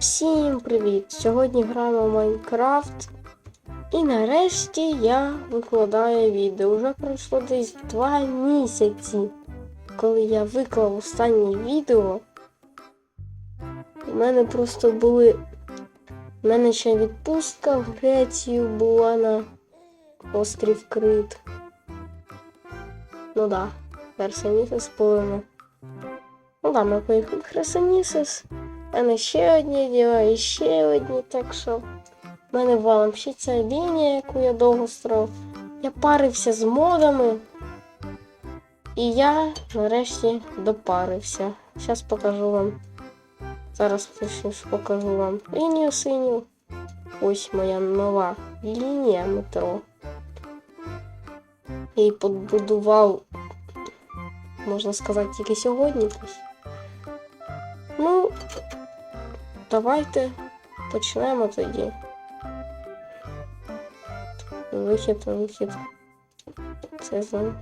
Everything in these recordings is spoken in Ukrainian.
Всім привіт! Сьогодні граємо в Майнкрафт. І нарешті я викладаю відео. Уже пройшло десь два місяці, коли я виклав останнє відео. У мене просто були. У мене ще відпустка в Грецію була на острів Крит. Ну да, Херсонісис повинен. Ну да, ми поїхали в Херсонісис. У мене ще одні діла і ще одні, так що в мене валом ще ця лінія, яку я довго строїв. Я парився з модами. І я нарешті допарився. Зараз покажу вам. Зараз точніше покажу вам лінію синю. Ось моя нова лінія метро. Я її побудував, можна сказати, тільки сьогодні. Ну, давайте почнемо тоді. Вихід, вихід. Це за.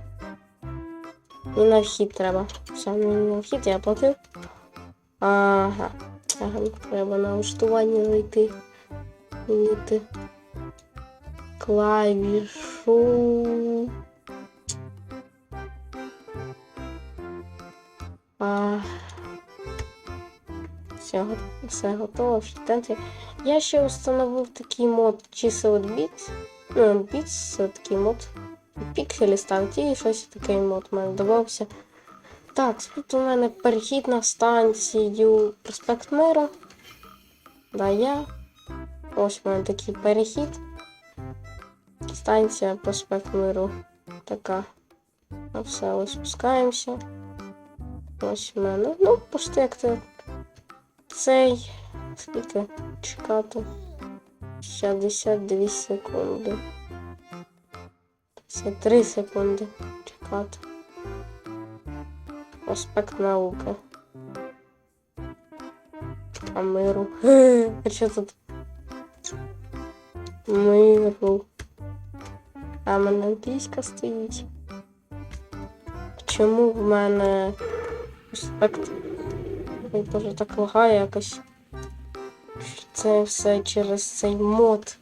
І на вхід треба. Все, мені на вхід я платив. Ага. Ага, треба на влаштування зайти. Змінити клавішу. А, все, го- все готово. Я ще встановив такий мод чисел Beats. Ну, Beats, це такий мод. Пікселі і щось такий мод у мене додався. Так, тут у мене перехід на станцію Проспект Мира. Да, я. Ось у мене такий перехід. Станція Проспект Миру. Така. А все, ось спускаємося. Ось у мене. Ну, почти як цей. Скільки чекати? 62 секунди. Це 3 секунди чекати. Аспект науки. А миру. А що тут? Миру. А в мене англійська стоїть. Чому в мене аспект Ой, Боже, так лагає якось. Це все через цей мод.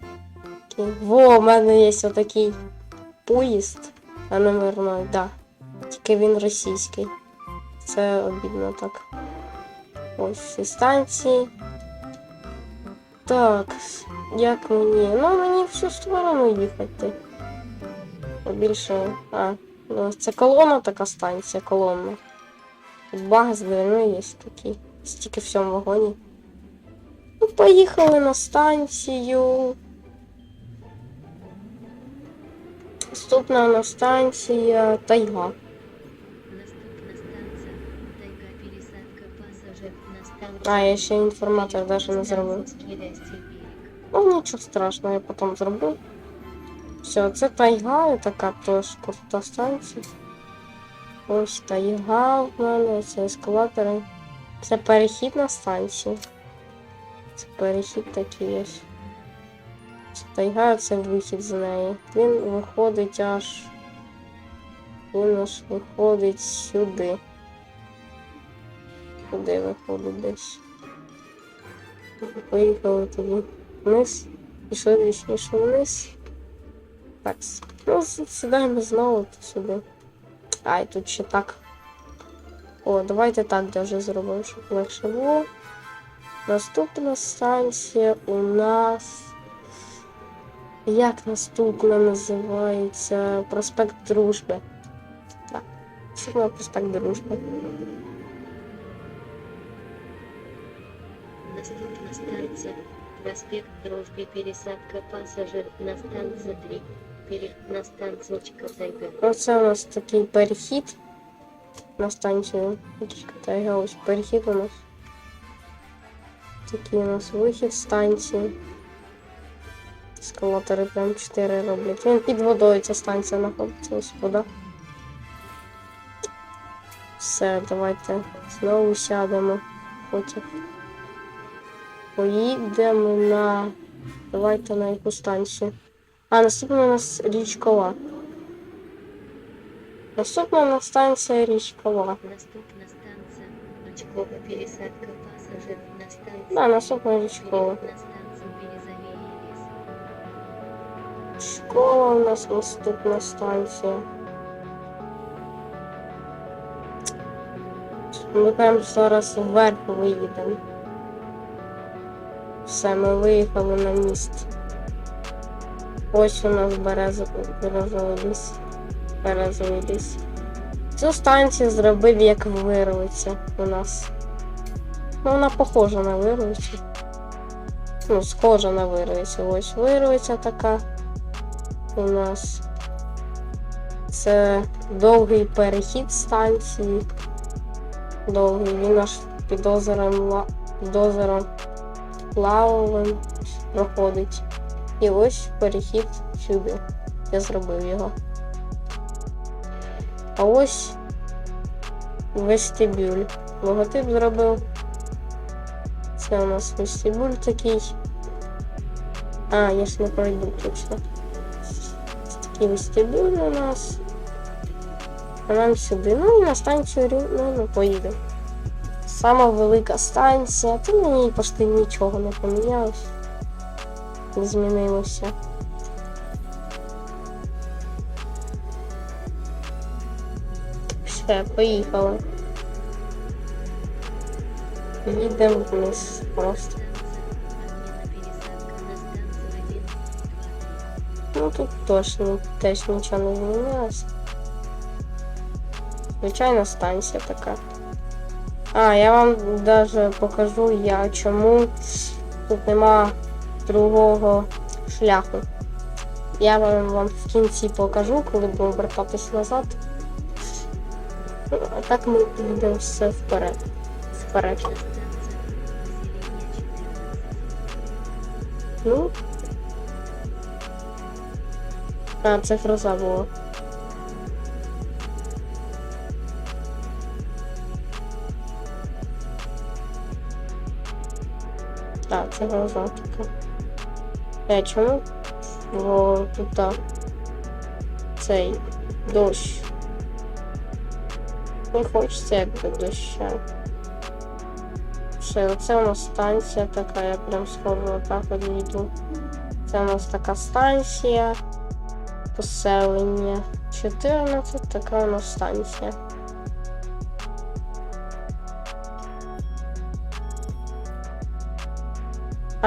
Во, у мене є отакий поїзд. А номерной, да. Тільки він російський. Це обідно так. Ось всі станції. Так, як мені? Ну, мені в цю сторону їхати. Більше. А, ну, це колона така станція, колонна. Тут баг з дверми є такий. Стільки в цьому вагоні. Ну, поїхали на станцію. Наступна у нас станція Тайга. Наступна станція Тайга пересадка пасажир на станцію. А, я ще інформатор навіть не зробив. Ну, нічого страшного, я потім зроблю. Все, це тайга, така теж крута станція. Ось тайга в мене, це ескалатори. Це перехід на станцію. Це перехід такий ось. Це тайга, це вихід з неї. Він виходить аж. Він аж виходить сюди. Куди виходить десь? Поїхали тоді вниз. Пішли точніше вниз. Так, ну сідаємо знову сюди. Ай, тут ще так. О, давайте так даже зробимо, щоб легше було. Наступна станція у нас. Як наступна називається? Проспект Дружби. Так. Наступна проспект Дружби. Наступна станція Проспект Дружби пересадка пасажир на станцію 3. Перехід на станцію Тайга. Оце у нас такий перехід на станцію. Тайга, ось перехід у нас. Такий у нас вихід станції. Ескалатори прям 4 роблять. Він під водою ця станція знаходиться ось вода. Все, давайте знову сядемо. Потім поїдемо на. Давайте на яку станцію. А, наступна у нас річкова. Наступна у нас станція річкова. Наступна станція Очкова пересадка пасажир пассажир на станции. Да, наступна річ школа. У нас наступна станція. Ми прямо зараз вверх виїдемо. Все, ми виїхали на міст. Ось у нас березовий, березовий ліс. Цю станцію зробив як вирвиця у нас. Ну, вона похожа на вирвицю. Ну, схожа на вирвицю. Ось вирвиця така у нас. Це довгий перехід станції. Довгий. Він аж під озером, під озером Лавовим проходить. І ось перехід сюди. Я зробив його. А ось вестибюль. Логотип зробив. Це у нас вестибюль такий. А, я ж не пройду точно. Такий вестибюль у нас. А нам сюди. Ну і на станцію Рю- ну, ну, поїдемо. Сама велика станція, то ній почти нічого не помінялось. Не змінилося. Все, поїхали. Їдемо вниз просто. Обмена пересадка на станцию 1, 2, 3. Ну тут точно теж нічого не змінилося. Звичайна станція така. А, я вам даже покажу, я чому тут нема другого шляху. Я вам, вам в кінці покажу, коли будемо вертатись назад. А так ми підемо все вперед. Вперед. Станция населения 14. Ну. А, це гроза була. Так, це гроза така. Е, чому? Бо тут так. Цей дощ. Не хочеться якби доща. Все, оце у нас станція така, я прям схожу отак от йду. Це у нас така станція. Поселення 14, така у нас станція.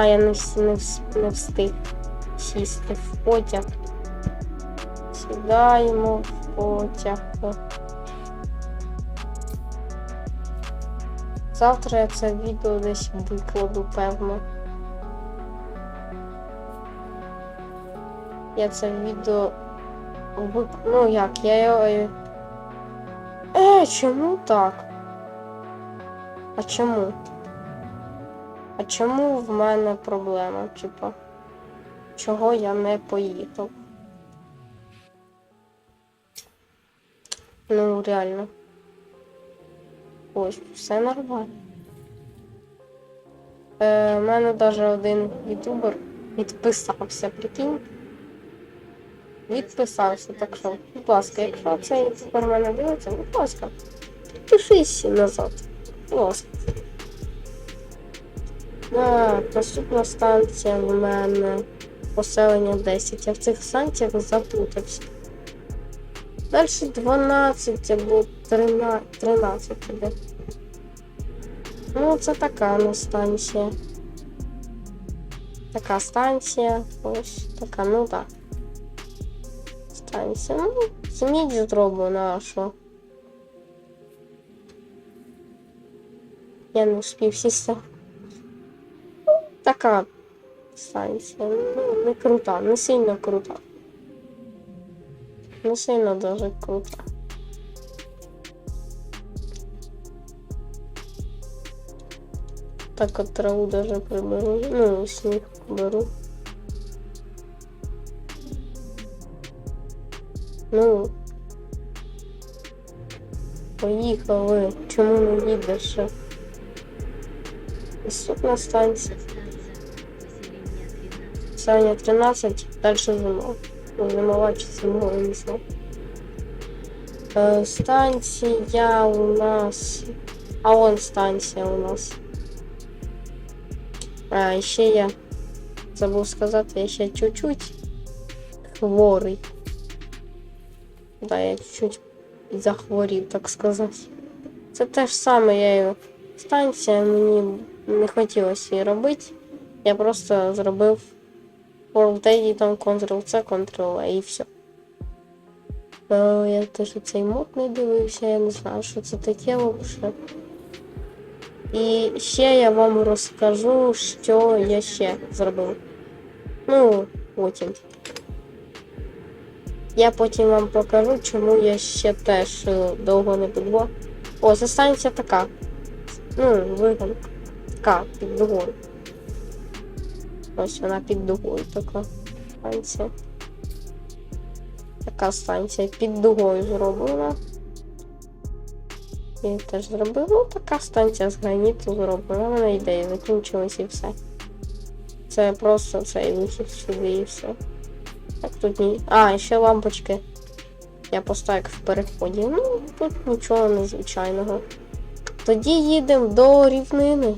А я не, не, не встиг сісти в потяг. Сідаємо в потяг. Завтра я це відео десь викладу, певно. Я це відео вик... Ну як, я його. е, Е, чому так? А чому? А чому в мене проблема, типа? Чого я не поїхав? Ну, реально. Ось, все нормально. Е, у мене навіть один ютубер відписався, прикинь. Відписався, так що, будь ласка, якщо цей тепер мене дивиться, будь ласка, підпишись назад. Будь ласка. Так, наступна станція в мене поселення 10. Я в цих станціях заплутався. Далі 12 або 13, 13 іде. Ну, це така у нас станція. Така станція. Ось така, ну так. Станція. Ну, сміть зроблена, а що? Я не успів сісти. Така станція. Ну, не крута, не сильно крута. Не сильно дуже крута. Так от траву даже приберу. Ну, сніг беру. Ну. Поїхали. Чому не їдеш? Наступна станція. Станция 13. Саня 13, дальше зима. Зимова чи зимова, не знаю. Станція у нас. А вон станція у нас. А, і ще я забув сказати, я ще чуть-чуть хворий. Да, я чуть-чуть захворів, так сказати. Це те ж саме, я його станція, мені не хотілося її робити. Я просто зробив World Edit, там Ctrl-C, Ctrl-A і все. Я теж цей мод не дивився, я не знаю, що це таке взагалі. І ще я вам розкажу, що я ще зробив. Ну, потім. Я потім вам покажу, чому я ще теж довго не будував. О, станція така. Ну, вигон. Така, під дугою. Ось вона під дугою така станція. Така станція під дугою зроблена. Я теж зробив. Ну, така станція з граніту зроблена. Мене ідея закінчилась і все. Це просто цей вихід сюди і все. Так тут ні. А, ще лампочки. Я поставив в переході. Ну, тут нічого незвичайного. Тоді їдемо до рівнини.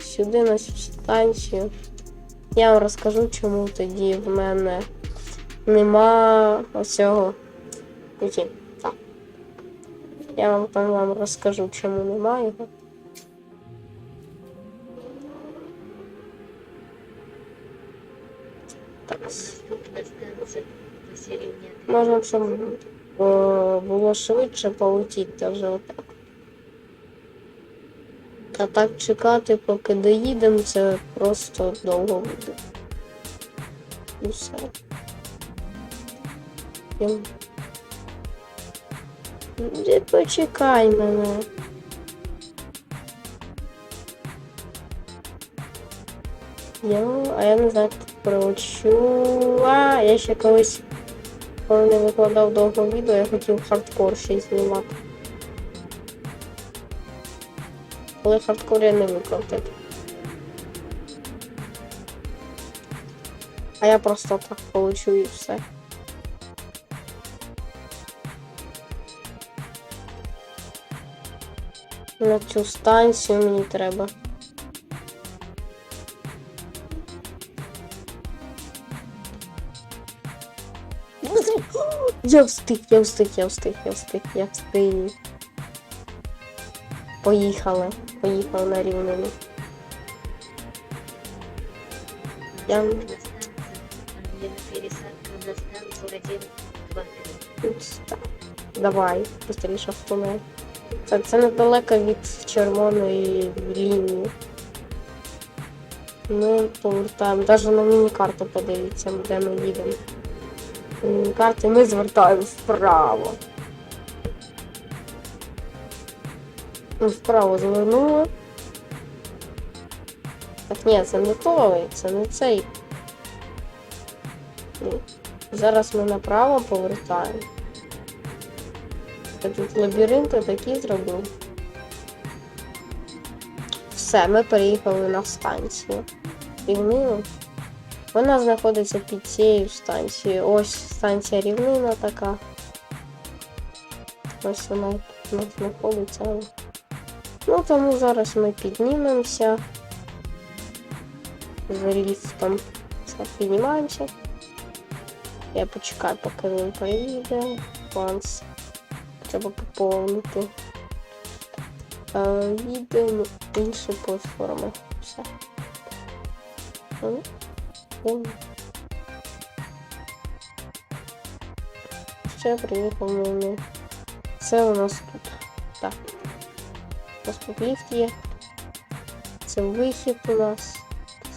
Сюди на цю станцію. Я вам розкажу, чому тоді в мене нема оцього. Тоді, так. Я вам там вам розкажу, чому нема його. Так. Можна, щоб е, було швидше полетіти даже отак. А так чекати, поки доїдемо, це просто довго буде. Все. Ем. Почекай мене. Я, а я не знаю, як. А, я ще колись коли не викладав довго відео, я хотів хардкор ще знімати. Але хардкор я не викладав. А я просто так получу і все. На цю станцію мені треба. Я встиг, я встиг, я встиг, я встиг, я встиг. Поїхали. Поїхали на рівнину. Я Наступна станція. Англіна пересадка на станцію 1, 2, 3. тут так. Давай, быстріше в тунель. Це, це недалеко від червоної лінії. Ми повертаємо. Навіть на міні-карту подивіться, де ми їдемо. На міні-карти ми звертаємо вправо. Вправо звернули. Так ні, це не той, це не цей. Ні. Зараз ми направо повертаємо. Я тут лабіринти такі зробив. Все, ми переїхали на станцію. Рівнину. Вона знаходиться під цією станцією. Ось станція рівнина така. Ось вона тут знаходиться. Ну тому зараз ми піднімемося. З ліфтом. Піднімаємося. Я почекаю, поки він приїде. Планс. Треба поповнити. Е, Їдемо інші платформи. Все. Ну. Ще приїхав мене. Це у нас тут. Нас ліфт є. Це вихід у нас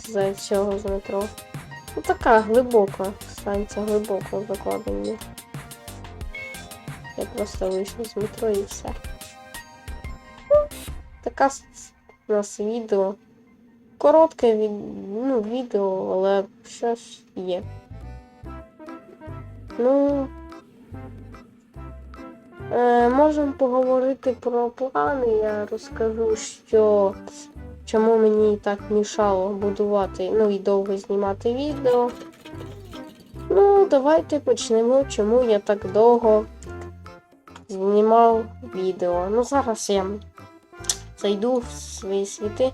з цього з метро. Ну така глибока станція, глибоко закладення. Я просто вийшов з метро і все. Ну, така у нас відео. Коротке від... ну, відео, але ж є. Ну. Е, можемо поговорити про плани. Я розкажу, що чому мені так мішало будувати, ну і довго знімати відео. Ну, давайте почнемо, чому я так довго знімав відео. Ну, зараз я зайду в свої світи.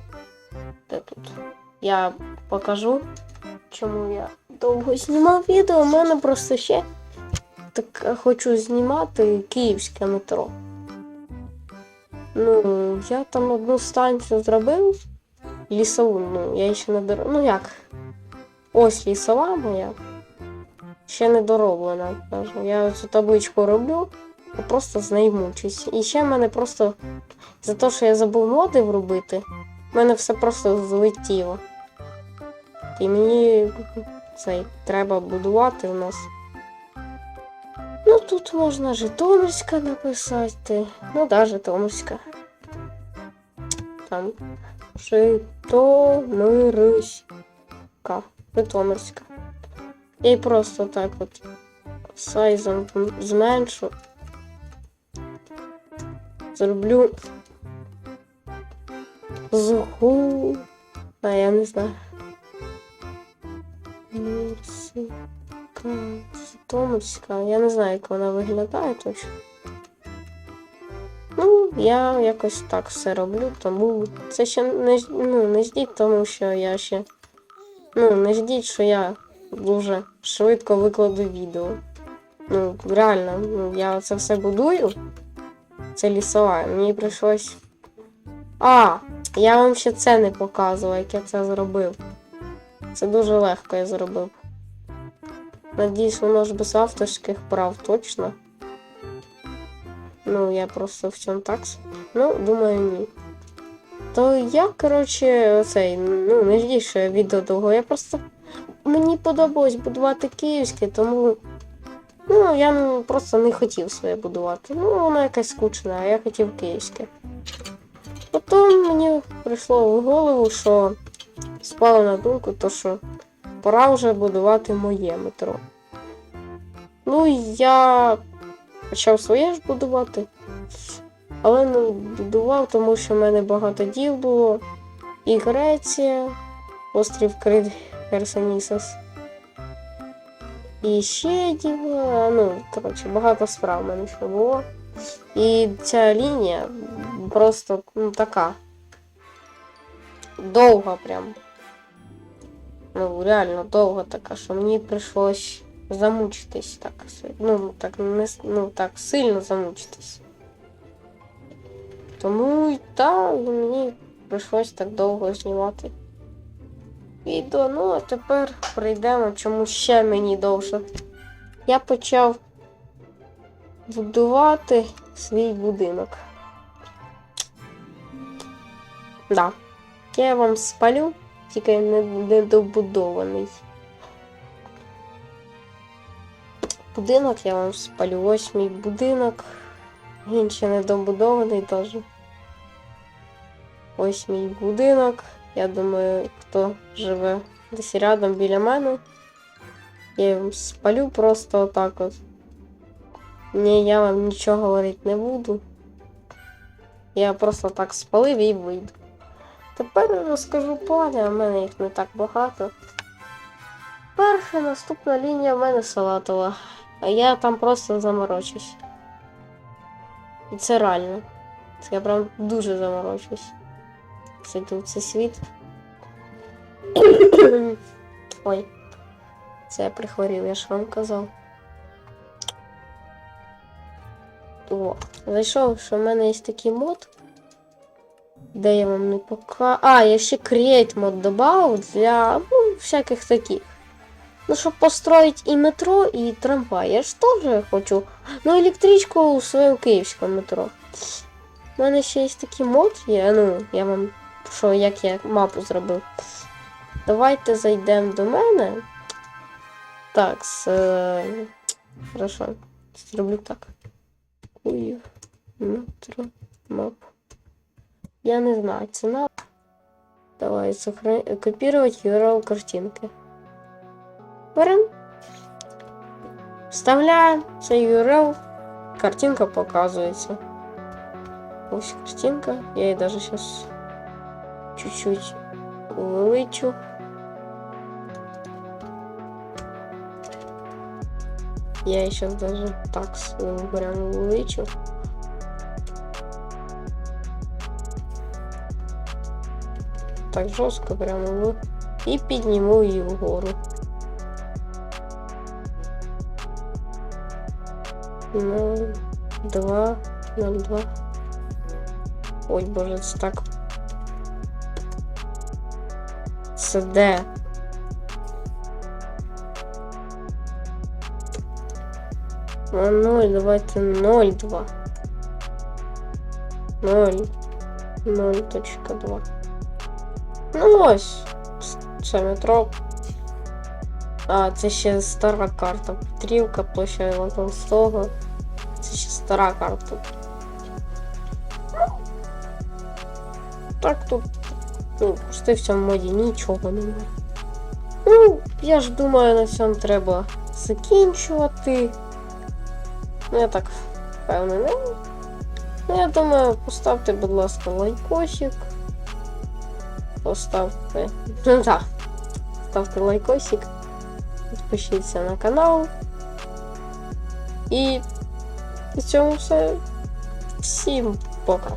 Де тут? я покажу, чому я довго знімав відео. У мене просто ще так е, хочу знімати київське метро. Ну, я там одну станцію зробив. Лісову, ну, я ще не дор... Ну як? Ось лісова моя. Ще не дороблена. Я цю табличку роблю, а просто з. І ще в мене просто за те, що я забув моди вробити, в мене все просто злетіло. І мені цей треба будувати у нас. Тут можна Житомирська написати. Ну да, Житомирська. Там Житомирська. Житомирська. Її просто так от сайзом зменшу. Зроблю згу. А я не знаю. Житомирська. Я не знаю, як вона виглядає точно. Ну, я якось так все роблю, тому це ще не, ну, не ждіть, тому що я ще. Ну, не ждіть, що я дуже швидко викладу відео. Ну, реально, ну, я це все будую. Це лісова. Мені прийшлось. А! Я вам ще це не показував, як я це зробив. Це дуже легко я зробив. Надіюсь, воно ж без авторських прав точно. Ну, я просто в цьому так. Ну, думаю, ні. То я, коротше, оцей, ну, не ждіть, що я відео довго. Я просто. Мені подобалось будувати київське, тому. Ну, я просто не хотів своє будувати. Ну, воно якесь скучне, а я хотів київське. Потім мені прийшло в голову, що спало на думку, то що пора вже будувати моє метро. Ну, я почав своє ж будувати. Але не будував, тому що в мене багато діл було. І Греція, острів Крит Херсонісос. І ще діла. Ну, коротше, багато справ в мене ще було. І ця лінія просто ну, така. Довга прям. Ну, реально довга така, що мені прийшлось замучитись так. Ну, так, не, ну, так сильно замучитись. Тому і та, мені прийшлось так довго знімати відео. Ну, а тепер прийдемо, чому ще мені довше. Я почав будувати свій будинок. Да. Я вам спалю, тільки не недобудований. Будинок я вам спалю. Ось мій будинок. Він ще недобудований теж. Ось мій будинок. Я думаю, хто живе десь рядом біля мене. Я вам спалю просто отак от. Ні, я вам нічого говорити не буду. Я просто так спалив і вийду. Тепер розкажу а в мене їх не так багато. Перша наступна лінія в мене салатова, а я там просто заморочусь. І це реально. Це я прям дуже заморочусь. Зайду в цей світ. Ой. Це я прихворів, я ж вам казав. О, зайшов, що в мене є такий мод. Де я вам не пока. А, я ще Create мод додав для ну, всяких таких. Ну, щоб построїть і метро, і трамвай. Я ж теж хочу. Ну, електричку у своєму київському метро. У мене ще є такий мод, є, ну, я вам що, як я мапу зробив. Давайте зайдемо до мене. Так, з. е, Хорошо. Зроблю так. Київ. Метро. Мап. Я не знаю, ціна. Давай сохран... копировать URL картинки. Берем. Вставляем цей URL. Картинка показывается. Ось картинка. Я її даже сейчас чуть-чуть увеличу. Я її сейчас даже так свою прям увеличу. Так жорстко прямо в і підніму її вгору. Ноль, два, ноль, два. Ой, боже, це так. Це де? А 0, давайте 0, 2. 0. 0.2. Ну ось. Це метро. А, це ще стара карта. Петрівка, площа Івана Толстого. Це ще стара карта. Так тут. Ну, просто в цьому моді нічого немає. Ну, я ж думаю, на цьому треба закінчувати. Ну, я так впевнений. Ну, я думаю, поставте, будь ласка, лайкосик. Поставте. Ну так. Ставте лайкосик. Підпишіться на канал. І на цьому все. Всім пока.